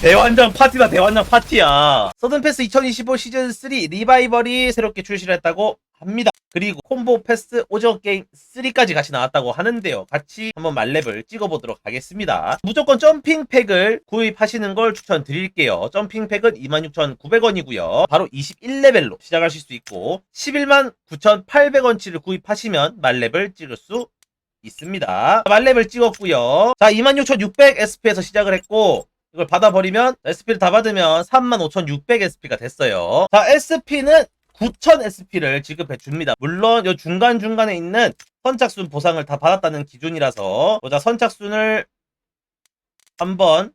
대환장 파티다 대환장 파티야. 서든 패스 2025 시즌 3 리바이벌이 새롭게 출시를 했다고 합니다. 그리고 콤보 패스 오징어 게임 3까지 같이 나왔다고 하는데요. 같이 한번 말렙을 찍어보도록 하겠습니다. 무조건 점핑 팩을 구입하시는 걸 추천드릴게요. 점핑 팩은 26,900원이고요. 바로 21레벨로 시작하실 수 있고 11만 9,800원치를 구입하시면 말렙을 찍을 수 있습니다. 말렙을 찍었고요. 자 26,600 SP에서 시작을 했고 이걸 받아버리면 SP를 다 받으면 35,600 SP가 됐어요. 자, SP는 9,000 SP를 지급해 줍니다. 물론 이 중간중간에 있는 선착순 보상을 다 받았다는 기준이라서 보자 선착순을 한 번,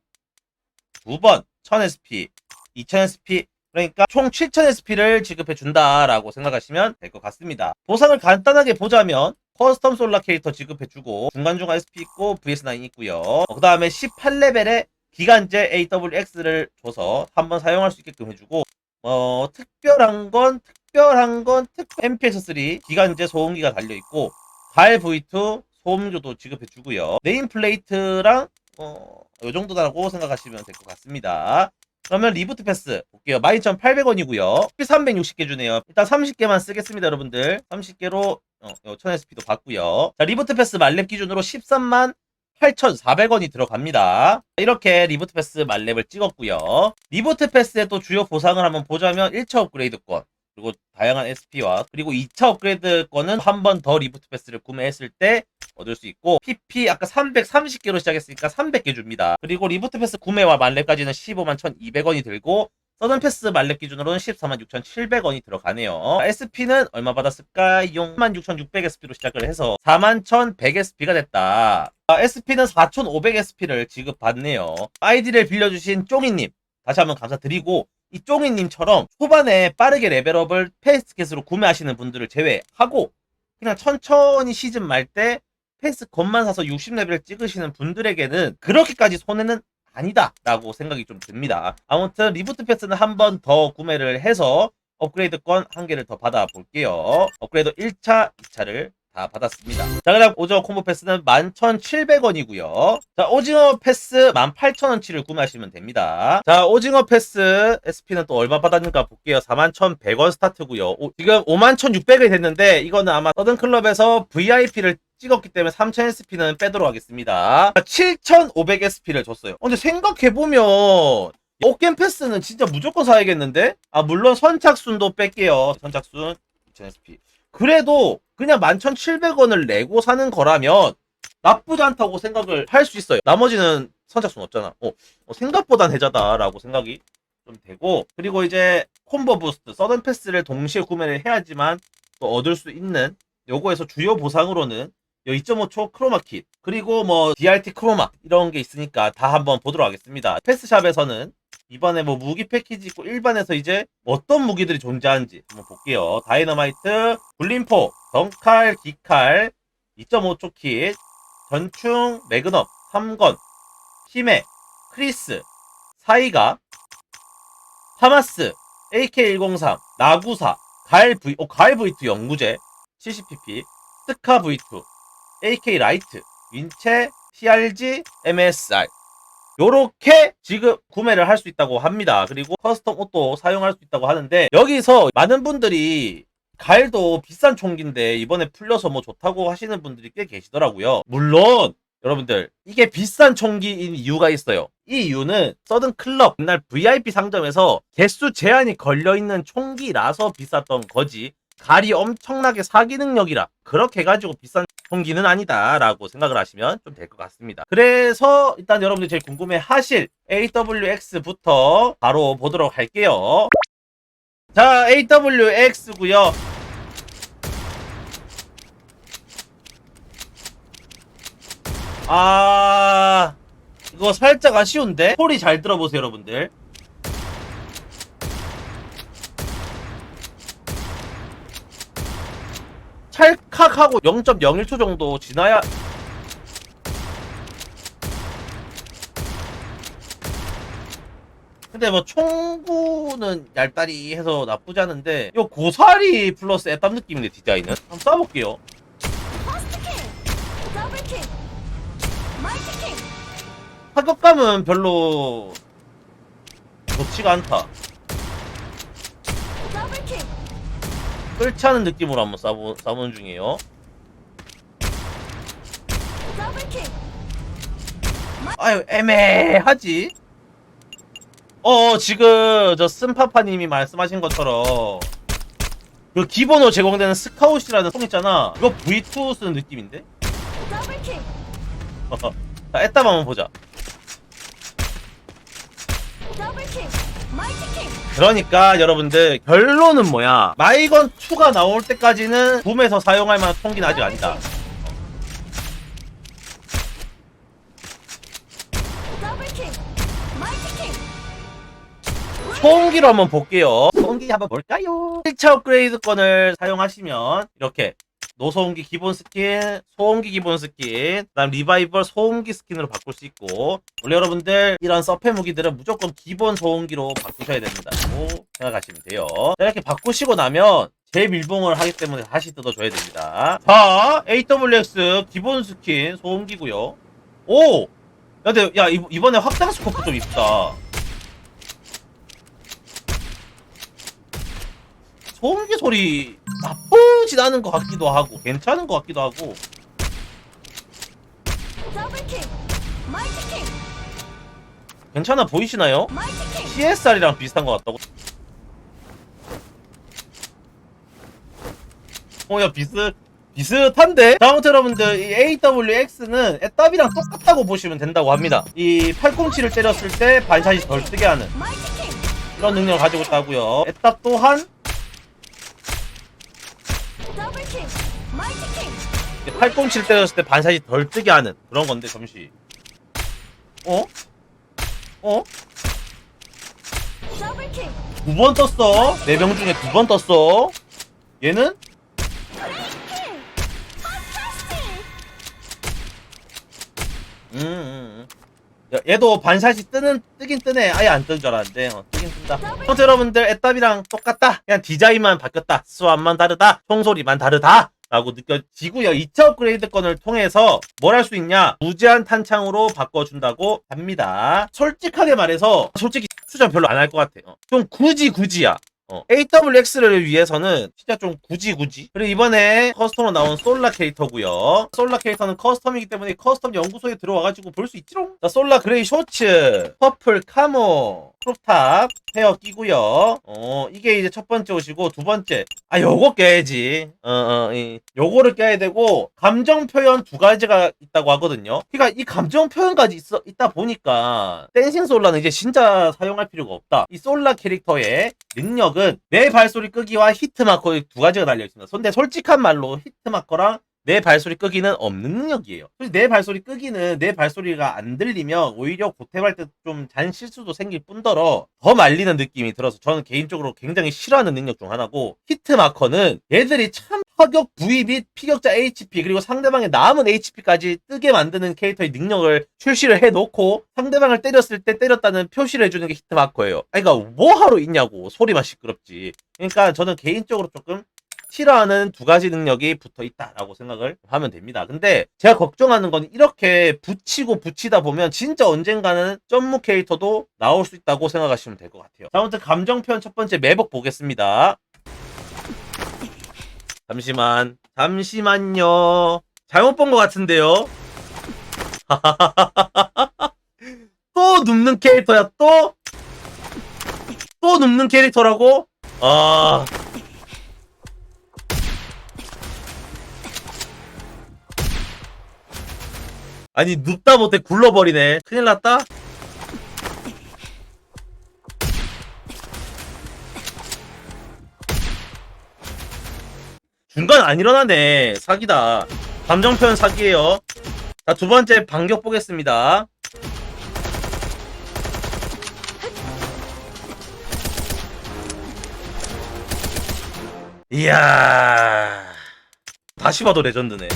두 번, 1000 SP, 2000 SP 그러니까 총 7000 SP를 지급해 준다라고 생각하시면 될 것 같습니다. 보상을 간단하게 보자면 커스텀 솔라 캐릭터 지급해주고 중간중간 SP 있고 VS9 있고요. 그 다음에 18레벨에 기간제 AWX를 줘서 한번 사용할 수 있게끔 해주고 어 특별한 건 특별한 건 특 MPX3 기간제 소음기가 달려있고 갈 V2 소음교도 지급해주고요. 네임플레이트랑 어, 요 정도라고 생각하시면 될 것 같습니다. 그러면 리부트 패스 볼게요. 12,800원이고요. 360개 주네요. 일단 30개만 쓰겠습니다, 여러분들. 30개로 어, 1000SP도 받고요. 자, 리부트 패스 말렙 기준으로 13만 8,400원이 들어갑니다. 이렇게 리부트 패스 말렙을 찍었고요. 리부트 패스의 또 주요 보상을 한번 보자면 1차 업그레이드권, 그리고 다양한 SP와 그리고 2차 업그레이드권은 한 번 더 리부트 패스를 구매했을 때 얻을 수 있고 PP 아까 330개로 시작했으니까 300개 줍니다. 그리고 리부트 패스 구매와 말렙까지는 15만 1,200원이 들고 서든 패스 말렙 기준으로는 14만 6,700원이 들어가네요. SP는 얼마 받았을까? 66,600 SP로 시작을 해서 41,100 SP가 됐다. SP는 4,500 SP를 지급받네요. 아이디를 빌려주신 쫑이님 다시 한번 감사드리고 이 쫑이님처럼 초반에 빠르게 레벨업을 페이스켓으로 구매하시는 분들을 제외하고 그냥 천천히 시즌 말 때 페이스 겉만 사서 60레벨 찍으시는 분들에게는 그렇게까지 손해는 아니다라고 생각이 좀 듭니다. 아무튼 리부트 패스는 한 번 더 구매를 해서 업그레이드권 한 개를 더 받아 볼게요. 업그레이드 1차, 2차를 다 받았습니다. 자, 그다음 오징어 콤보 패스는 11,700원이고요. 자, 오징어 패스 18,000원치를 구매하시면 됩니다. 자, 오징어 패스 SP는 또 얼마 받았는가 볼게요. 41,100원 스타트고요. 오, 지금 51,600원이 됐는데 이거는 아마 서든 클럽에서 VIP를 찍었기 때문에 3000 SP는 빼도록 하겠습니다. 7500 SP를 줬어요. 근데 생각해보면 오겜 패스는 진짜 무조건 사야겠는데? 아 물론 선착순도 뺄게요. 선착순 2000 SP. 그래도 그냥 11,700원을 내고 사는 거라면 나쁘지 않다고 생각을 할 수 있어요. 나머지는 선착순 없잖아. 어, 어, 생각보단 해자다라고 생각이 좀 되고 그리고 이제 콤보 부스트, 서든 패스를 동시에 구매를 해야지만 또 얻을 수 있는 요거에서 주요 보상으로는 2.5초 크로마 킷 그리고 뭐 DRT 크로마 이런 게 있으니까 다 한번 보도록 하겠습니다. 패스샵에서는 이번에 뭐 무기 패키지 있고 일반에서 이제 어떤 무기들이 존재하는지 한번 볼게요. 다이너마이트, 굴림포, 덩칼, 기칼, 2.5초 킷, 전충, 매그넘, 3건, 히메, 크리스, 사이가, 하마스, AK103, 나구사, 가일 V, 어, 가일 V2 연구제, 70pp, 스카 V2, AK 라이트, 윈체, TRG, MSR. 요렇게 지금 구매를 할 수 있다고 합니다. 그리고 커스텀 옷도 사용할 수 있다고 하는데 여기서 많은 분들이 가일도 비싼 총기인데 이번에 풀려서 뭐 좋다고 하시는 분들이 꽤 계시더라고요. 물론 여러분들 이게 비싼 총기인 이유가 있어요. 이 이유는 서든 클럽 옛날 VIP 상점에서 개수 제한이 걸려 있는 총기라서 비쌌던 거지. 갈이 엄청나게 사기 능력이라 그렇게 해가지고 비싼 총기는 아니다라고 생각을 하시면 좀 될 것 같습니다. 그래서 일단 여러분들 제일 궁금해 하실 AWX부터 바로 보도록 할게요. 자, AWX고요. 아, 이거 살짝 아쉬운데? 소리 잘 들어보세요, 여러분들. 찰칵하고 0.01초 정도 지나야 근데 뭐 총구는 얇다리 해서 나쁘지 않은데 요 고사리 플러스 애땀 느낌인데 디자인은 한번 쏴볼게요! 타격감은 별로 좋지가 않다. 더블 킬. 않은 느낌으로 한번 쏴보, 쏴보는 중이에요. 아유, 애매하지? 어, 지금 저 쓴파파님이 말씀하신 것처럼 그 기본으로 제공되는 스카웃이라는 총 있잖아. 이거 V2 쓰는 느낌인데? 자, 애따 한번 보자. 더블 킬. 그러니까 여러분들 결론은 뭐야? 마이건 2가 나올 때까지는 붐에서 사용할 만한 총기는 아직 아니다. 소음기로 한번 볼게요. 소음기 한번 볼까요? 1차 업그레이드권을 사용하시면 이렇게 노소음기 기본 스킨, 소음기 기본 스킨, 그다음 리바이벌 소음기 스킨으로 바꿀 수 있고 원래 여러분들 이런 서페 무기들은 무조건 기본 소음기로 바꾸셔야 된다고 생각하시면 돼요. 자, 이렇게 바꾸시고 나면 재밀봉을 하기 때문에 다시 뜯어줘야 됩니다. 자, AWX 기본 스킨 소음기고요. 오! 야, 근데 야 이- 이번에 확장 스코프 좀 이쁘다. 소음기 소리 나쁘 진 않은 것 같기도 하고 괜찮은 것 같기도 하고. 괜찮아 보이시나요? CSR이랑 비슷한 것 같다고 어야 비슷 비슷한데? 자, 아무튼 여러분들 이 AWX는 애답이랑 똑같다고 보시면 된다고 합니다 이 팔꿈치를 때렸을 때 반샷이 덜 뜨게 하는. 이런 능력을 가지고 있다고요 애답 또한 팔꿈치를 때렸을 때 반샷이 덜 뜨게 하는 그런 건데 잠시 어? 어? 두 번 떴어. 네 명 중에 두 번 떴어. 얘는. 음, 음, 음. 야, 얘도 반샷이 뜨는 뜨긴 뜨네. 아예 안 뜨는 줄 알았는데 어, 뜨긴 뜬다. 아무튼 여러분들 애답이랑 똑같다. 그냥 디자인만 바뀌었다. 수압만 다르다. 총소리만 다르다. 라고 느껴지고요. 2차 업그레이드권을 통해서 뭘 할 수 있냐? 무제한 탄창으로 바꿔준다고 합니다. 솔직하게 말해서 솔직히 수정 별로 안 할 것 같아요. 좀 굳이 굳이야. 어, AWX를 위해서는 진짜 좀 굳이 굳이 그리고 이번에 커스텀으로 나온 솔라 캐릭터고요 솔라 캐릭터는 커스텀이기 때문에 커스텀 연구소에 들어와가지고 볼 수 있지롱 자 솔라 그레이 쇼츠 퍼플 카모 크롭탑 헤어 끼고요. 어 이게 이제 첫 번째 옷이고 두 번째. 아 요거 껴야지. 어 어 이 요거를 껴야 되고 감정 표현 두 가지가 있다고 하거든요. 그러니까 이 감정 표현까지 있어 있다 보니까 댄싱 솔라는 이제 진짜 사용할 필요가 없다. 이 솔라 캐릭터의 능력은 내 발소리 끄기와 히트 마커 두 가지가 달려 있습니다. 근데 솔직한 말로 히트 마커랑 내 발소리 끄기는 없는 능력이에요. 솔직히 내 발소리 끄기는 내 발소리가 안 들리면 오히려 고탭할 때 좀 잔 실수도 생길 뿐더러 더 말리는 느낌이 들어서 저는 개인적으로 굉장히 싫어하는 능력 중 하나고 히트 마커는 얘들이 참 파격 부위 및 피격자 HP 그리고 상대방의 남은 HP까지 뜨게 만드는 캐릭터의 능력을 출시를 해놓고 상대방을 때렸을 때 때렸다는 표시를 해주는 게 히트 마커예요. 아니, 그러니까 뭐하러 있냐고 소리만 시끄럽지. 그러니까 저는 개인적으로 조금 싫어하는 두 가지 능력이 붙어 있다라고 생각을 하면 됩니다. 근데 제가 걱정하는 건 이렇게 붙이고 붙이다 보면 진짜 언젠가는 점무 캐릭터도 나올 수 있다고 생각하시면 될 것 같아요. 자, 아무튼 감정 표현 첫 번째 매복 보겠습니다. 잠시만, 잠시만요. 잘못 본 것 같은데요. 또 눕는 캐릭터야 또? 또 눕는 캐릭터라고? 아. 아니 눕다 못해 굴러버리네. 큰일 났다. 중간 안 일어나네. 사기다. 감정 표현 사기예요. 자 두 번째 반격 보겠습니다. 이야. 다시 봐도 레전드네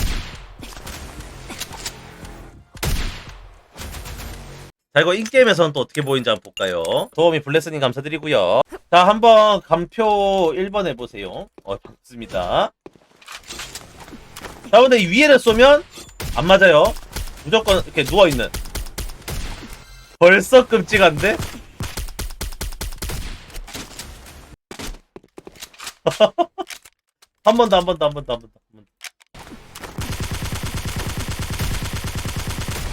이거 인게임에서는 또 어떻게 보이는지 한번 볼까요? 도움이 블레스님 감사드리고요. 자 한번 감표 1번 해보세요. 어 좋습니다. 자 근데 위에를 쏘면 안 맞아요. 무조건 이렇게 누워있는 벌써 끔찍한데? 한 번 더 한 번 더 한 번 더 한 번 더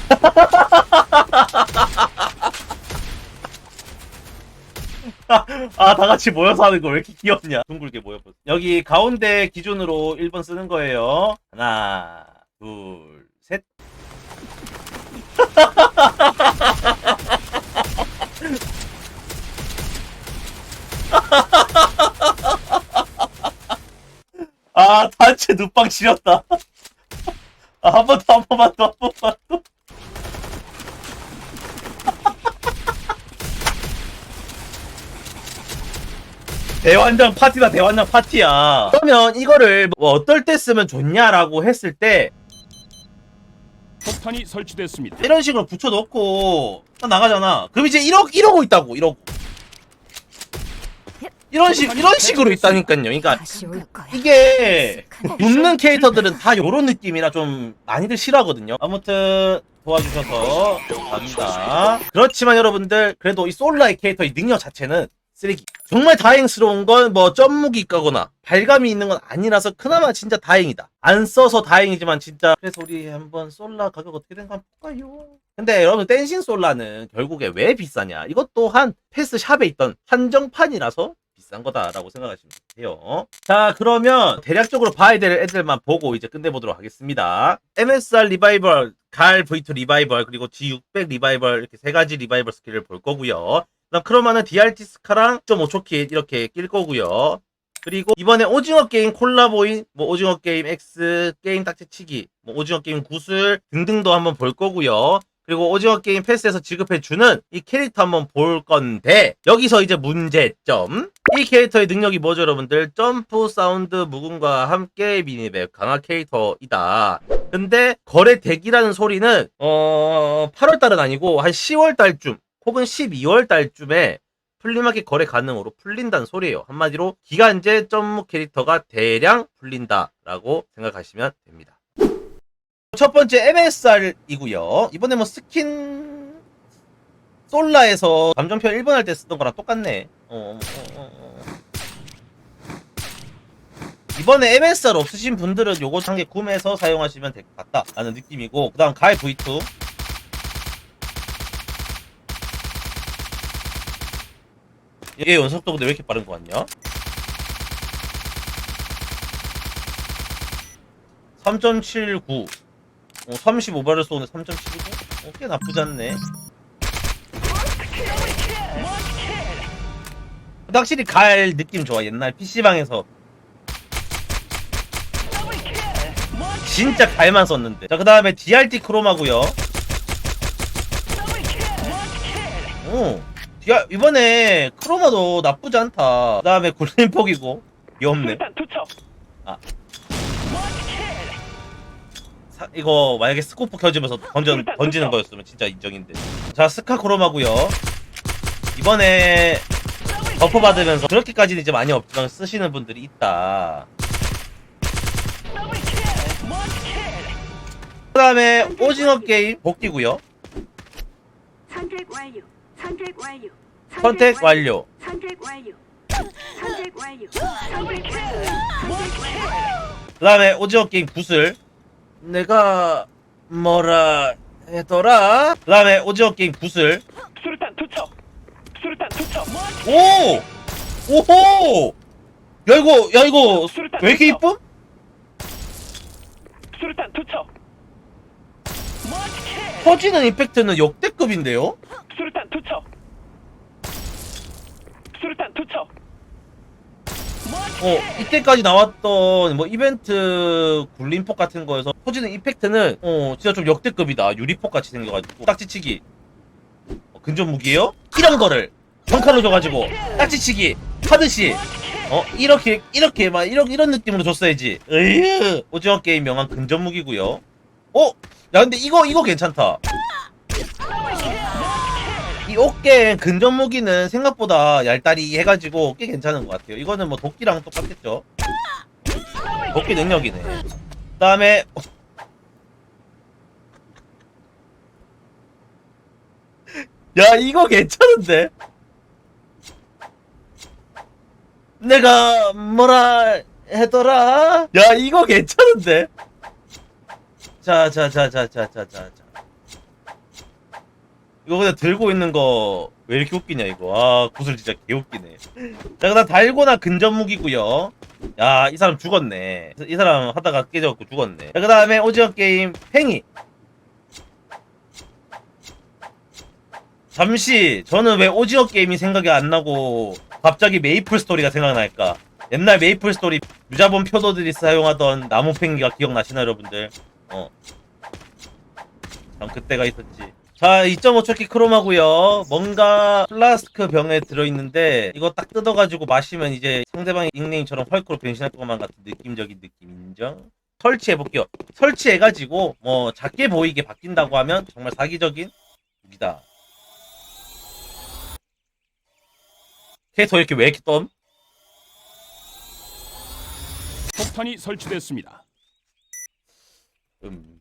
아, 다 같이 모여서 하는 거 왜 이렇게 귀엽냐? 둥글게 모여보세요. 여기 가운데 기준으로 1번 쓰는 거예요. 하나, 둘, 셋. 아, 단체 눈빵 지렸다. 아, 한 번 더, 한 번만 더, 한 번만 더. 대환장 파티다 대환장 파티야 그러면 이거를 뭐 어떨 때 쓰면 좋냐라고 했을 때 폭탄이 설치됐습니다. 이런 식으로 붙여놓고 딱 나가잖아 그럼 이제 이러, 이러고 있다고 이러고 이런 식 이런 식으로 있다니까요 그러니까 다시 올 거야. 이게 붙는 캐릭터들은 다 요런 느낌이라 좀 많이들 싫어하거든요. 아무튼 도와주셔서 감사합니다. 그렇지만 여러분들 그래도 이 솔라의 캐릭터의 능력 자체는 쓰레기. 정말 다행스러운 건 뭐 점무기 있거나 발감이 있는 건 아니라서 그나마 진짜 다행이다. 안 써서 다행이지만 진짜 그래서 우리 한번 솔라 가격 어떻게 된가 볼까요? 근데 여러분 댄싱 솔라는 결국에 왜 비싸냐? 이것 또한 패스 샵에 있던 한정판이라서 비싼 거다라고 생각하시면 돼요. 자, 그러면 대략적으로 봐야 될 애들만 보고 이제 끝내보도록 하겠습니다. MSR 리바이벌, 갈 V2 리바이벌, 그리고 G600 리바이벌 이렇게 세 가지 리바이벌 스킬을 볼 거고요. 그다음 크로마는 DRT 스카랑 1.5초 킷 이렇게 낄 거고요. 그리고 이번에 오징어 게임 콜라보인 뭐 오징어 게임 X 게임 딱지치기, 뭐 오징어 게임 구슬 등등도 한번 볼 거고요. 그리고 오징어 게임 패스에서 지급해주는 이 캐릭터 한번 볼 건데 여기서 이제 문제점 이 캐릭터의 능력이 뭐죠 여러분들 점프 사운드 무궁과 함께 미니맵 강화 캐릭터이다 근데 거래 대기라는 소리는 어 8월달은 아니고 한 10월달쯤 혹은 12월 달쯤에 플리마켓 거래 가능으로 풀린다는 소리예요 한마디로 기간제 점무 캐릭터가 대량 풀린다라고 생각하시면 됩니다 첫 번째 MSR이고요. 이번에 뭐 스킨 솔라에서 감정표 1번 할 때 쓰던 거랑 똑같네. 어, 어, 어, 어. 이번에 MSR 없으신 분들은 요거 한 개 구매해서 사용하시면 될 것 같다 라는 느낌이고 그 다음 가이 V2 얘 연속도 근데 왜 이렇게 빠른 거 같냐? 3.79 어, 35발을 쏘는데 3.79? 어, 꽤 나쁘지 않네. 확실히 갈 느낌 좋아. 옛날 PC방에서. 진짜 갈만 썼는데. 자, 그 다음에 DRT 크로마고요 오. DR, 이번에 크로마도 나쁘지 않다. 그 다음에 골든폭이고. 귀엽네. 아. 사- 이거 만약에 스코프 켜지면서 던져, 던지는 거였으면 진짜 인정인데. 자, 스카 크롬하고요. 이번에 버프 받으면서 그렇게까지는 이제 많이 없지만 쓰시는 분들이 있다. 그 다음에 오징어 게임 복귀고요. 선택 완료. 선택 완료. 선택 완료. 선택 완료. 선택 완료. 선택 완료. 그 다음에 오징어 게임 구슬. 내가 뭐라 했더라? 그 다음에 오징어 게임 구슬. 수류탄 투척 수류탄 투척 오! 오호! 야, 이거, 야, 이거, 왜 이렇게 이쁨? 수류탄 투척 터지는 임팩트는 역대급인데요? 수류탄 투척 수류탄 투척 어, 이때까지 나왔던 뭐 이벤트 굴림폭 같은 거에서 터지는 임팩트는 어, 진짜 좀 역대급이다. 유리폭 같이 생겨가지고. 딱지치기. 어, 근접 무기예요? 이런 거를 정칼로 줘가지고 딱지치기 하듯이 어 이렇게 이렇게 막 이런 이런 느낌으로 줬어야지. 으이 오징어 게임 명한 근접 무기고요. 어? 야 근데 이거 이거 괜찮다. 이 어깨 근접 무기는 생각보다 얄다리 해가지고 꽤 괜찮은 것 같아요. 이거는 뭐 도끼랑 똑같겠죠? 도끼 능력이네. 그 다음에 야 이거 괜찮은데? 내가 뭐라 했더라? 야 이거 괜찮은데? 자 자 자 자 자 자 자 이거 그냥 들고 있는 거 왜 이렇게 웃기냐 이거? 아 구슬 진짜 개웃기네. 자 그다음 달고나 근접 무기고요. 야 이 사람 죽었네. 이 사람 하다가 깨져갖고 죽었네. 자 그다음에 오징어 게임 팽이. 잠시 저는 왜 오징어 게임이 생각이 안 나고 갑자기 메이플 스토리가 생각날까? 옛날 메이플 스토리 유자본 표도들이 사용하던 나무 팽이가 기억나시나 여러분들? 어. 전 그때가 있었지. 자, 2.5초키 크롬하고요. 뭔가 플라스크 병에 들어있는데 이거 딱 뜯어가지고 마시면 이제 상대방의 닉네임처럼 헐크로 변신할 것만 같은 느낌적인 느낌 인정? 설치해볼게요. 설치해가지고 뭐 작게 보이게 바뀐다고 하면 정말 사기적인 무기다. 캐릭터 이렇게 왜 이렇게 떤? 폭탄이 설치됐습니다. 음.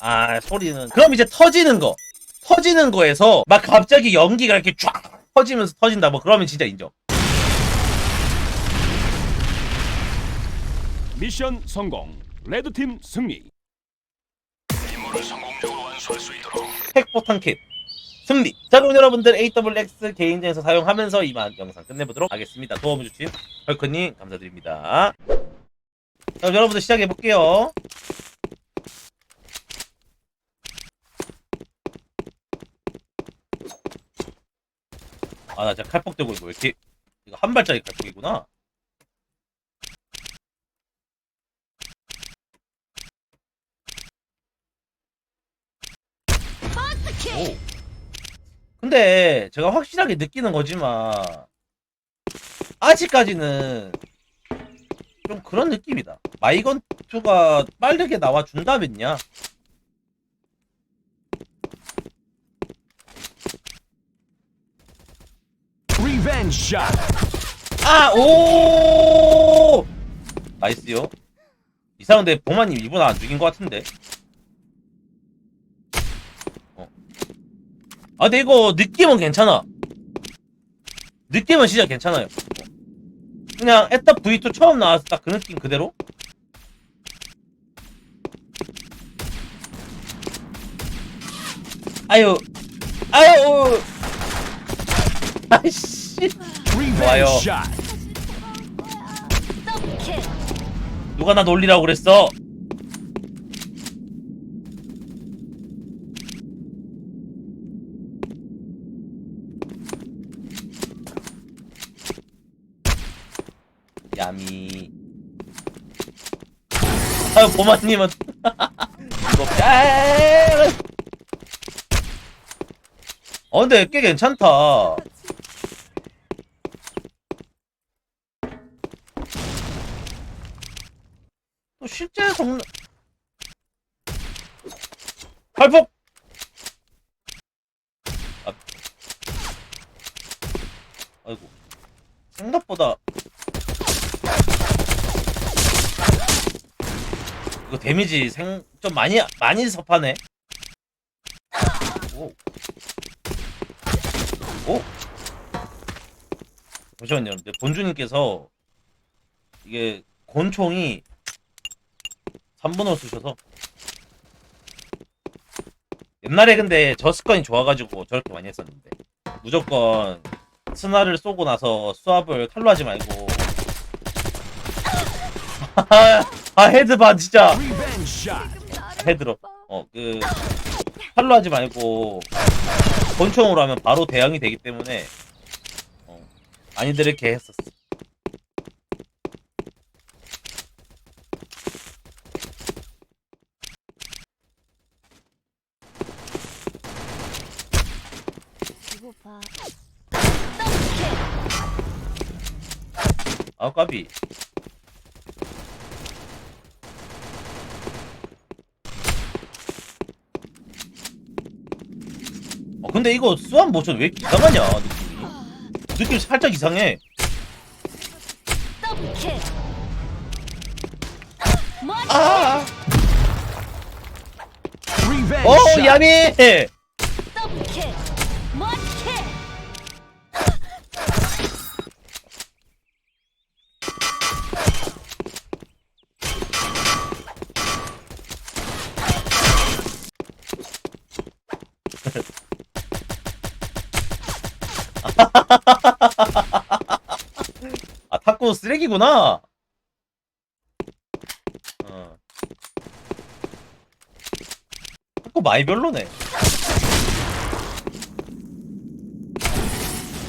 아 소리는 그럼 이제 터지는 거 터지는 거에서 막 갑자기 연기가 이렇게 쫙 터지면서 터진다 뭐 그러면 진짜 인정 미션 성공. 레드팀 승리. 핵포탄 킷 승리. 자 그럼 여러분들 AWX 개인전에서 사용하면서 이만 영상 끝내보도록 하겠습니다. 도움을 주신 헐크님 감사드립니다. 자 그럼 여러분들 시작해볼게요. 아 나 진짜 칼폭 들고 이거 왜 이렇게 이거 한 발짜리 칼폭이구나 오. 근데 제가 확실하게 느끼는 거지만 아직까지는 좀 그런 느낌이다. 마이건투가 빠르게 나와 준다면야. 리벤지 샷. 아, 오! 나이스요. 이상한데 보마님 이분 안 죽인 것 같은데. 아, 근데 이거 느낌은 괜찮아. 느낌은 진짜 괜찮아요. 그냥 에타 V2 처음 나왔을 딱그 느낌 그대로? 아유, 아유, 아이씨. 좋아요. 누가 나 놀리라고 그랬어? 야미. 아유 보마님은 이거 짤. 어 근데 꽤 괜찮다. 또 실제 성 발폭 아. 아이고 생각보다 이거 데미지 생 좀 많이 많이 섭하네 오. 오. 잠시만요 본주님께서 이게 권총이 3번으로 쓰셔서 옛날에 근데 저스건이 좋아가지고 저렇게 많이 했었는데 무조건 스나를 쏘고 나서 수압을 칼로 하지 말고 아 헤드반 진짜. 리벤지 샷. 헤드로. 어그 칼로 하지 말고 권총으로 하면 바로 대응이 되기 때문에 어, 많이들 이렇게 했었어. 봐아 까비 근데 이거 수완 모션 왜 이렇게 이상하냐? 느낌이 느낌 살짝 이상해. 아아 어 야미! 아 탁구 쓰레기구나. 어. 탁구 많이 별로네.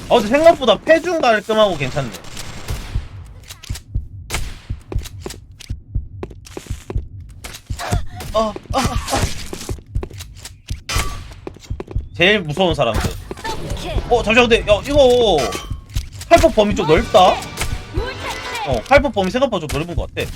아 근데 생각보다 패중 깔끔하고 괜찮네. 아, 아, 아. 제일 무서운 사람들. 어 잠시만 근데 야 이거 칼폭 범위 좀 넓다 어 칼폭 범위 생각보다 좀 넓은 것 같아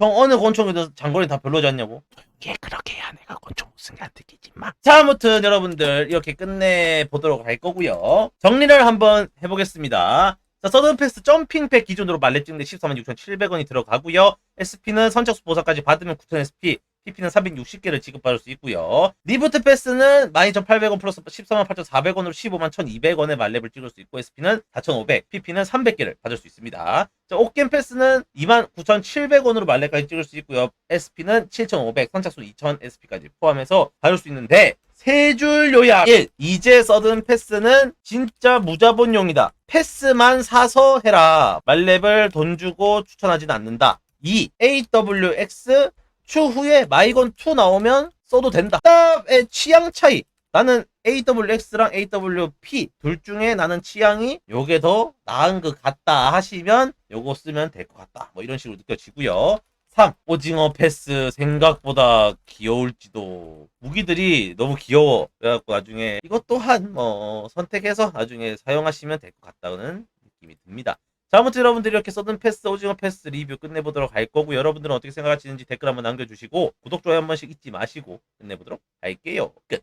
형 어느 권총에도 장거리 다 별로지 않냐고? 얘 그렇게 해야 내가 권총 우승이 안 되겠지 마. 자, 아무튼 여러분들 이렇게 끝내 보도록 할 거고요. 정리를 한번 해보겠습니다. 자, 서든패스 점핑팩 기준으로 말렙 찍는데 146,700원이 들어가고요. SP는 선착수 보상까지 받으면 9,000SP, PP는 360개를 지급받을 수 있고요. 리부트 패스는 12,800원 플러스 148,400원으로 151,200원의 말렙을 찍을 수 있고 SP는 4,500, PP는 300개를 받을 수 있습니다. 자, 옥겜 패스는 29,700원으로 말렙까지 찍을 수 있고요. SP는 7,500, 선착순 2,000 SP까지 포함해서 받을 수 있는데 세 줄 요약 1. 이제 서든 패스는 진짜 무자본용이다. 패스만 사서 해라. 말렙을 돈 주고 추천하진 않는다. 2. AWX 추후에 마이건2 나오면 써도 된다. 의 취향 차이. 나는 AWX랑 AWP 둘 중에 나는 취향이 요게 더 나은 것 같다 하시면 요거 쓰면 될 것 같다. 뭐 이런 식으로 느껴지고요. 3. 오징어 패스 생각보다 귀여울지도. 무기들이 너무 귀여워. 그래갖고 나중에 이것 또한 뭐 선택해서 나중에 사용하시면 될 것 같다는 느낌이 듭니다. 자 아무튼 여러분들이 이렇게 써든 패스 오징어 패스 리뷰 끝내보도록 할 거고 여러분들은 어떻게 생각하시는지 댓글 한번 남겨주시고 구독 좋아요 한 번씩 잊지 마시고 끝내보도록 할게요. 끝